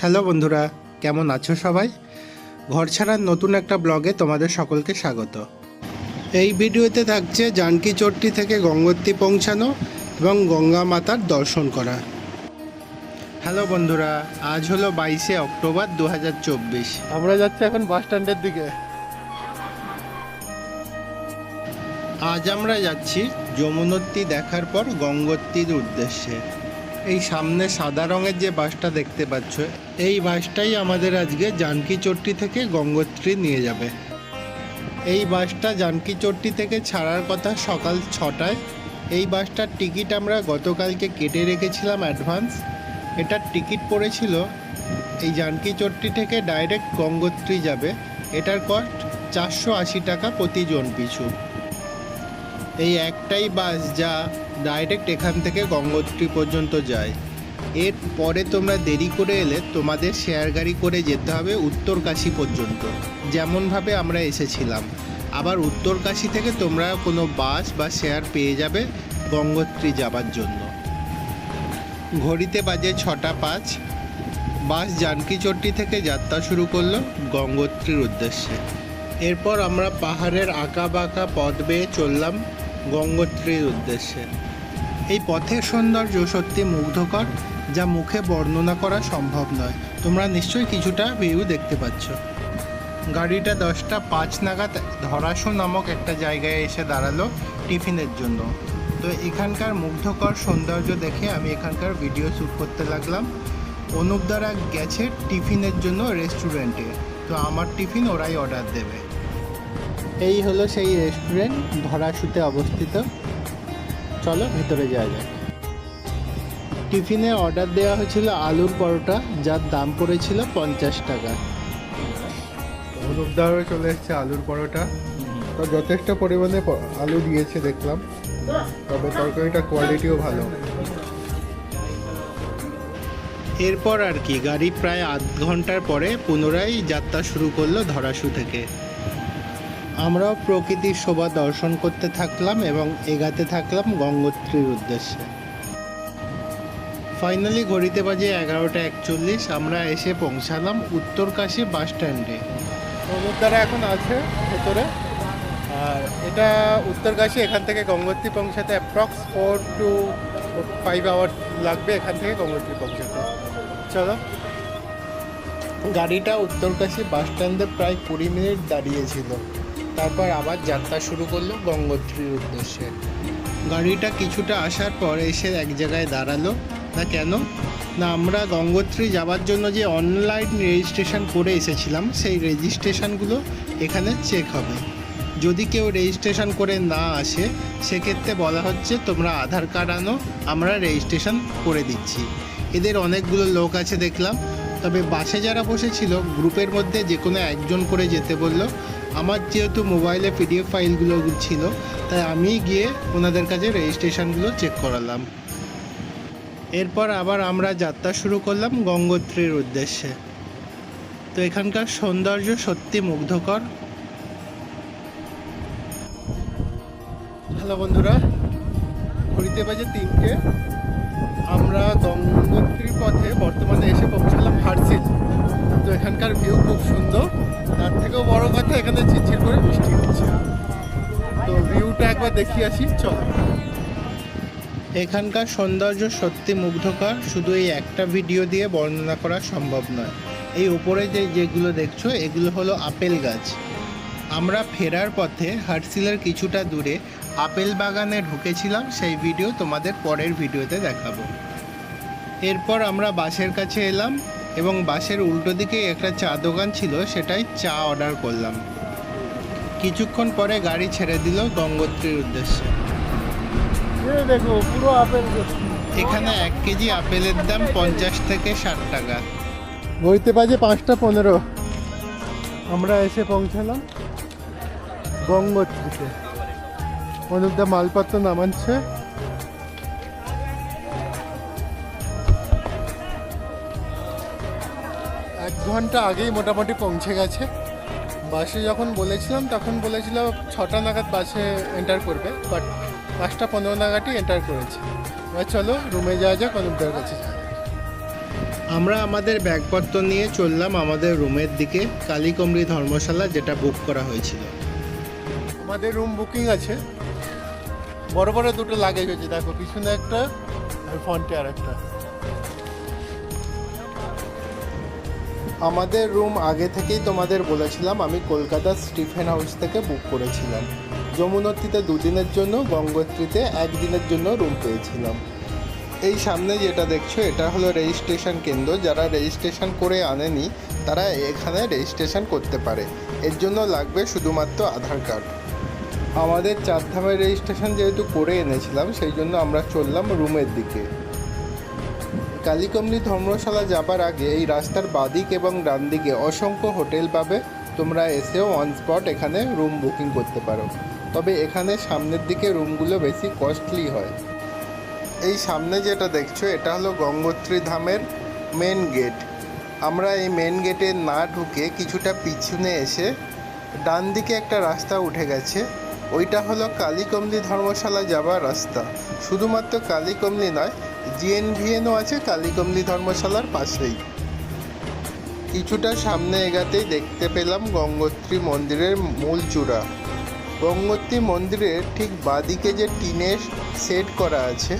Hello বন্ধুরা কেমন আছো সবাই? ঘর ছাড়ার নতুন একটা ব্লগে তোমাদের সকলকে স্বাগত। এই ভিডিওতে থাকছে জানকি চট্টি থেকে গঙ্গোত্রী পৌঁছানো এবং গঙ্গা মাতার দর্শন করা। হ্যালো বন্ধুরা আজ হলো বাইশে অক্টোবর দু হাজার চব্বিশ। আমরা যাচ্ছি এখন বাস স্ট্যান্ডের দিকে। আজ আমরা যাচ্ছি যমুনোত্রী দেখার পর গঙ্গোত্রীর উদ্দেশ্যে। এই সামনে সাদা রঙের যে বাসটা দেখতে পাচ্ছ, এই বাসটাই আমাদের আজকে জানকী চট্টি থেকে গঙ্গোত্রী নিয়ে যাবে। এই বাসটা জানকী চট্টি থেকে ছাড়ার কথা সকাল ছটায়। এই বাসটার টিকিট আমরা গতকালকে কেটে রেখেছিলাম অ্যাডভান্স। এটার টিকিট পড়েছিল, এই জানকী চট্টি থেকে ডাইরেক্ট গঙ্গোত্রী যাবে। এটার কস্ট চারশো আশি টাকা প্রতিজন পিছু। এই একটাই বাস যা ডাইরেক্ট এখান থেকে গঙ্গোত্রী পর্যন্ত যায়। এর পরে তোমরা দেরি করে এলে তোমাদের শেয়ার গাড়ি করে যেতে হবে উত্তরকাশী পর্যন্ত। যেমনভাবে আমরা এসেছিলাম। আবার উত্তরকাশী থেকে তোমরা কোনো বাস বা শেয়ার পেয়ে যাবে গঙ্গোত্রী যাবার জন্য। ঘড়িতে বাজে ছটা পাঁচ। বাস জানকী চট্টি থেকে যাত্রা শুরু করল গঙ্গোত্রীর উদ্দেশ্যে। এরপর আমরা পাহাড়ের আঁকা বাঁকা পথ বেয়ে চললাম গঙ্গোত্রীর উদ্দেশ্যে। এই পথের সৌন্দর্য সত্যি মুগ্ধকর, যা মুখে বর্ণনা করা সম্ভব নয়। তোমরা নিশ্চয়ই কিছুটা ভিউ দেখতে পাচ্ছ। গাড়িটা দশটা পাঁচ নাগাদ ধরাসু নামক একটা জায়গায় এসে দাঁড়াল টিফিনের জন্য। তো এখানকার মুগ্ধকর সৌন্দর্য দেখে আমি এখানকার ভিডিও শ্যুট করতে লাগলাম। অনুপ দ্বারা গেছে টিফিনের জন্য রেস্টুরেন্টে তো আমার টিফিন ওরাই অর্ডার দেবে। এই হলো সেই রেস্টুরেন্ট ধরাশুতে অবস্থিত। চলো ভেতরে যাওয়া যাক। টিফিনে অর্ডার দেওয়া হয়েছিল আলুর পরোটা যার দাম পড়েছিল পঞ্চাশ টাকা। হলুদদার চলে এসেছে আলুর পরোটা। তো যথেষ্ট পরিমাণে আলু দিয়েছে দেখলাম। তবে তরকারিটা কোয়ালিটিও ভালো। এরপর আর কি গাড়ি প্রায় আধ ঘণ্টার পরে পুনরায় যাত্রা শুরু করল ধরাসু থেকে। আমরাও প্রকৃতির শোভা দর্শন করতে থাকলাম এবং এগাতে থাকলাম গঙ্গোত্রীর উদ্দেশ্যে। ফাইনালি ঘড়িতে বাজে এগারোটা একচল্লিশ আমরা এসে পৌঁছালাম উত্তরকাশী বাস স্ট্যান্ডে। হলুদদারা এখন আছে ভেতরে। আর এটা উত্তরকাশী এখান থেকে গঙ্গোত্রী পৌঁছাতে approx four to five hour লাগবে এখান থেকে গঙ্গোত্রী পৌঁছাতে। চলো। গাড়িটা উত্তরকাশী বাস স্ট্যান্ডে প্রায় কুড়ি মিনিট দাঁড়িয়েছিল তারপর আবার যাত্রা শুরু করল গঙ্গোত্রীর উদ্দেশ্যে। গাড়িটা কিছুটা আসার পর এসে এক জায়গায় দাঁড়াল। না কেন? না, আমরা গঙ্গোত্রী যাওয়ার জন্য যে অনলাইন রেজিস্ট্রেশন করে এসেছিলাম, সেই রেজিস্ট্রেশনগুলো এখানে চেক হবে। যদি কেউ রেজিস্ট্রেশন করে না আসে, সেক্ষেত্রে বলা হচ্ছে তোমরা আধার কার্ড আনো, আমরা রেজিস্ট্রেশন করে দিচ্ছি। এদের অনেকগুলো লোক আছে দেখলাম। তবে বাসে যারা বসেছিল, গ্রুপের মধ্যে যে কোনো একজন করে যেতে বলল। আমার যেহেতু মোবাইলে পিডিএফ ফাইলগুলো ছিল, তাই আমি গিয়ে ওনাদের কাছে রেজিস্ট্রেশনগুলো চেক করালাম। এরপর আবার আমরা যাত্রা শুরু করলাম গঙ্গোত্রীর উদ্দেশ্যে। তো এখানকার সৌন্দর্য সত্যি মুগ্ধকর। হ্যালো বন্ধুরা, ঘড়িতে বাজে তিনটে। আমরা গঙ্গোত্রীর পথে বর্তমানে এসে পৌঁছালাম হারসিল। তো এখানকার ভিউ খুব সুন্দর। তার থেকেও বড় কথা, এখানে ঝিরঝির করে বৃষ্টি হচ্ছে। তো ভিউটা একবার দেখিয়ে আসি, চল। এখানকার সৌন্দর্য সত্যি মুগ্ধকর। শুধু এই একটা ভিডিও দিয়ে বর্ণনা করা সম্ভব নয়। এই উপরে যে যেগুলো দেখছ, এগুলো হলো আপেল গাছ। আমরা ফেরার পথে হার্সিলের কিছুটা দূরে আপেল বাগানে ঢুকেছিলাম। সেই ভিডিও তোমাদের পরের ভিডিওতে দেখাবো। এরপর আমরা বাসের কাছে এলাম এবং বাসের উল্টো দিকে একটা চা দোকান ছিল সেটাই চা অর্ডার করলাম। কিছুক্ষণ পরে গাড়ি ছেড়ে দিল গঙ্গোত্রীর উদ্দেশ্যে। দেখো পুরো আপেল এখানে এক কেজি আপেলের দাম পঞ্চাশ থেকে ষাট টাকা। বইতে বাজে পাঁচটা পনেরো। আমরা এসে পৌঁছালাম গঙ্গোত্রীতে। অনুপদা মালপত্র নামাচ্ছে। ঘণ্টা আগেই মোটামুটি পৌঁছে গেছে। বাসে যখন বলেছিলাম তখন বলেছিল ছটা নাগাদ বাসে এন্টার করবে বাট পাঁচটা পনেরো নাগাদই এন্টার করেছে। এবার চলো রুমে যাওয়া যাক অনুপদার কাছে আমরা আমাদের ব্যাগপত্র নিয়ে চললাম আমাদের রুমের দিকে কালীকমরি ধর্মশালা যেটা বুক করা হয়েছিল। আমাদের রুম বুকিং আছে। বড় বড় দুটো লাগেজ হয়েছে দেখো পিছনে একটা আর ফ্রন্টে আর একটা আমাদের রুম আগে থেকেই তোমাদের বলেছিলাম, আমি কলকাতার স্টিফেন হাউস থেকে বুক করেছিলাম। যমুনত্রীতে দুদিনের জন্য, গঙ্গোত্রীতে একদিনের জন্য রুম পেয়েছিলাম। এই সামনে যেটা দেখছ, এটা হলো রেজিস্ট্রেশন কেন্দ্র। যারা রেজিস্ট্রেশন করে আনেনি, তারা এখানে রেজিস্ট্রেশন করতে পারে। এর জন্য লাগবে শুধুমাত্র আধার কার্ড আমাদের চারধামের রেজিস্ট্রেশন যেহেতু করে এনেছিলাম, সেই জন্য আমরা চললাম রুমের দিকে। কালীকমলি ধর্মশালা যাবার আগে এই রাস্তার বাদিক এবং ডান দিকে অসংখ্য হোটেল পাবে। তোমরা এসেও অন স্পট এখানে রুম বুকিং করতে পারো। তবে এখানে সামনের দিকে রুমগুলো বেশি কস্টলি হয়। এই সামনে যেটা দেখছ, এটা হলো গঙ্গোত্রী ধামের মেন গেট আমরা এই মেন গেটে না ঢুকে কিছুটা পিছনে এসে ডান দিকে একটা রাস্তা উঠে গেছে। ওইটা হলো কালীকমলি ধর্মশালা যাবার রাস্তা। শুধুমাত্র কালীকমলি নয় জিএনভিএনও আছে, কালীকমলি ধর্মশালার পাশেই। কিছুটা সামনে এগাতেই দেখতে পেলাম গঙ্গোত্রী মন্দিরের মূল চূড়া। গঙ্গোত্রী মন্দিরের ঠিক বাদিকে যে টিনের সেট করা আছে,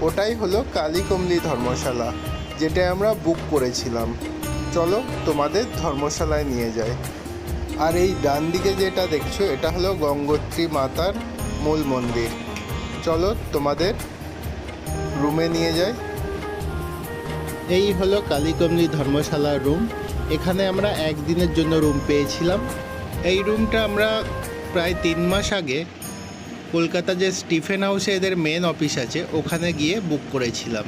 ওটাই হলো কালীকমলি ধর্মশালা, যেটা আমরা বুক করেছিলাম। চলো তোমাদের ধর্মশালায় নিয়ে যাই। আর এই ডান দিকে যেটা দেখছ, এটা হলো গঙ্গোত্রী মাতার মূল মন্দির। চলো তোমাদের রুমে নিয়ে যাই। এই হলো কালীকমলি ধর্মশালার রুম এখানে আমরা একদিনের জন্য রুম পেয়েছিলাম। এই রুমটা আমরা প্রায় তিন মাস আগে কলকাতা যে স্টিফেন হাউসে এদের মেন অফিস আছে, ওখানে গিয়ে বুক করেছিলাম।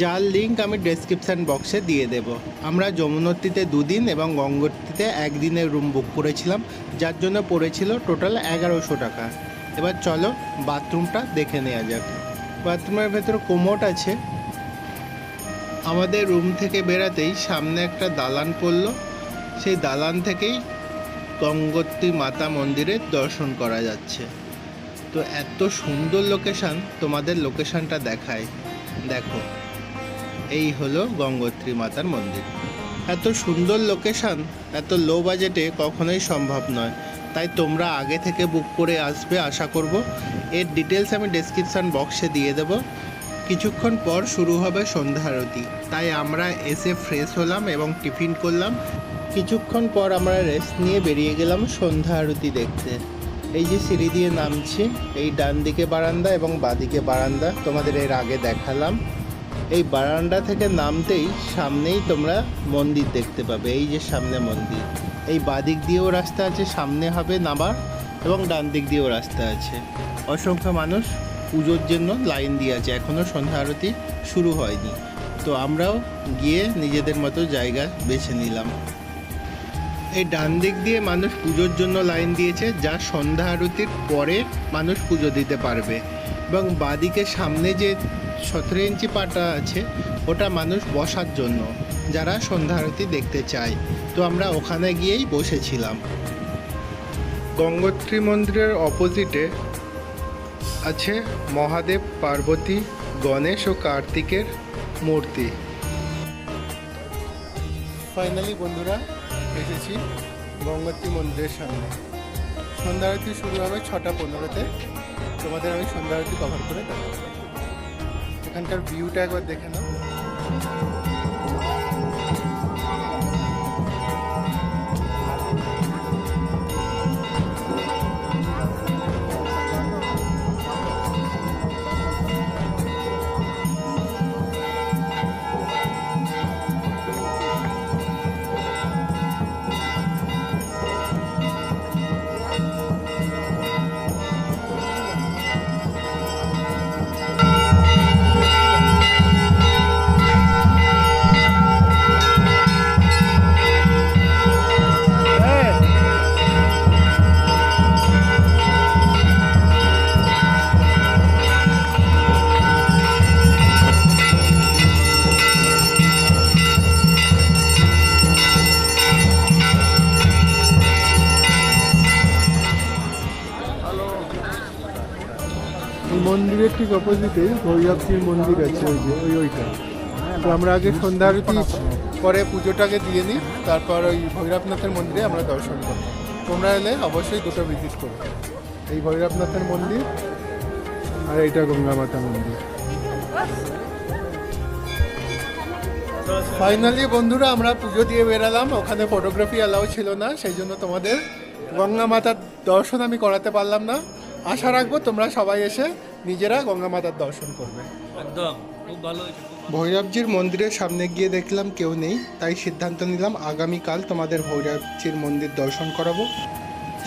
যার লিঙ্ক আমি ডেসক্রিপশান বক্সে দিয়ে দেব। আমরা যমুনোত্রীতে দুদিন এবং গঙ্গোত্রীতে একদিনের রুম বুক করেছিলাম, যার জন্য পড়েছিল টোটাল এগারোশো টাকা। এবার চলো বাথরুমটা দেখে নেওয়া যাক। বাথরুমের ভেতর কোমোট আছে। আমাদের রুম থেকে বেরাতেই সামনে একটা দালান পড়ল। সেই দালান থেকেই গঙ্গোত্রী মাতা মন্দিরের দর্শন করা যাচ্ছে। তো এত সুন্দর লোকেশান তোমাদের লোকেশানটা দেখায় দেখো, এই হলো গঙ্গোত্রী মাতার মন্দির। এত সুন্দর লোকেশান এত লো বাজেটে কখনোই সম্ভব নয়। তাই তোমরা আগে থেকে বুক করে আসবে, আশা করব। এর ডিটেলস আমি ডেসক্রিপশান বক্সে দিয়ে দেবো। কিছুক্ষণ পর শুরু হবে সন্ধ্যা আরতি। তাই আমরা এসে ফ্রেশ হলাম এবং টিফিন করলাম। কিছুক্ষণ পর আমরা রেস্ট নিয়ে বেরিয়ে গেলাম সন্ধ্যা আরতি দেখতে। এই যে সিঁড়ি দিয়ে নামছি, এই ডান দিকে বারান্দা এবং বাদিকে বারান্দা। তোমাদের এর আগে দেখালাম। এই বারান্দা থেকে নামতেই সামনেই তোমরা মন্দির দেখতে পাবে। এই যে সামনে মন্দির। এই বাদিক দিয়েও রাস্তা আছে, সামনে হবে নামার এবং ডান দিক দিয়েও রাস্তা আছে। অসংখ্য মানুষ পুজোর জন্য লাইন দিয়ে আছে এখনও সন্ধ্যা আরতি শুরু হয়নি। তো আমরাও গিয়ে নিজেদের মতো জায়গা বেছে নিলাম। এই ডান দিক দিয়ে মানুষ পুজোর জন্য লাইন দিয়েছে, যা সন্ধ্যা আরতির পরে মানুষ পুজো দিতে পারবে। এবং বাদিকে সামনে যে সতেরো ইঞ্চি পাটা আছে, ওটা মানুষ বসার জন্য, যারা সন্ধ্যা আরতি দেখতে চায়। তো আমরা ওখানে গিয়েই বসেছিলাম। গঙ্গোত্রী মন্দিরের অপোজিটে আছে মহাদেব পার্বতী গণেশ ও কার্তিকের মূর্তি। ফাইনালি বন্ধুরা এসেছি গঙ্গোত্রী মন্দিরের সামনে। সন্ধ্যা আরতি শুরু হবে ছটা পনেরোতে। তোমাদের আমি সন্ধ্যা আরতি কভার করে দেখাবো এখানকার ভিউটা একবার দেখে নাও। ঠিক অপোজিটে ভৈরবজির মন্দির আছে ওই যে, ওই ওইটা? তো আমরা আগে সন্ধ্যা আরতি পরে পুজোটাকে দিয়ে নিই, তারপর ওই ভৈরবনাথের মন্দিরে আমরা দর্শন করব তোমরা এলে অবশ্যই দুটো ভিজিট করো। এই ভৈরবনাথের মন্দির আর এইটা গঙ্গা মাতা মন্দির। ফাইনালি বন্ধুরা, আমরা পুজো দিয়ে বেরালাম। ওখানে ফটোগ্রাফি অ্যালাউ ছিল না, সেই জন্য তোমাদের গঙ্গা মাতার দর্শন আমি করাতে পারলাম না। আশা রাখব তোমরা সবাই এসে নিজেরা গঙ্গা মাতার দর্শন করবে। একদম খুব ভালো। ভৈরবজির মন্দিরের সামনে গিয়ে দেখলাম কেউ নেই তাই সিদ্ধান্ত নিলাম আগামীকাল তোমাদের ভৈরবজির মন্দির দর্শন করাবো।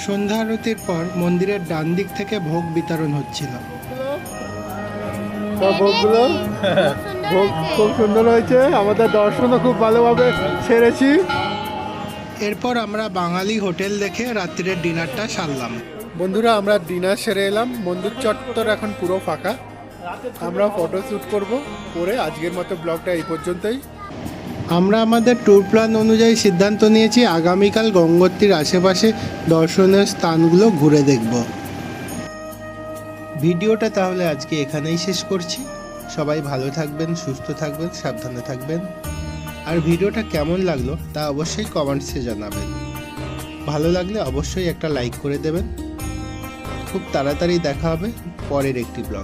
সন্ধ্যা আরতির পর মন্দিরের ডান দিক থেকে ভোগ বিতরণ হচ্ছিল। ভোগগুলো ভোগ খুব সুন্দর হয়েছে আমাদের দর্শনও খুব ভালোভাবে সেরেছি। এরপর আমরা বাঙালি হোটেল দেখে রাত্রির ডিনারটা সারলাম। বন্ধুরা, আমরা ডিনার সেরে এলাম। মন্দির চত্বর এখন পুরো ফাঁকা। আমরা ফটো শ্যুট করব করে আজকের মতো ব্লগটা এই পর্যন্তই। আমরা আমাদের ট্যুর প্ল্যান অনুযায়ী সিদ্ধান্ত নিয়েছি, আগামীকাল গঙ্গোত্রীর আশেপাশে দর্শনীয় স্থানগুলো ঘুরে দেখব। ভিডিওটা তাহলে আজকে এখানেই শেষ করছি। সবাই ভালো থাকবেন, সুস্থ থাকবেন, সাবধানে থাকবেন। আর ভিডিওটা কেমন লাগল তা অবশ্যই কমেন্টসে জানাবেন। ভালো লাগলে অবশ্যই একটা লাইক করে দেবেন। খুব তাড়াতাড়ি দেখা হবে পরের একটি ব্লগ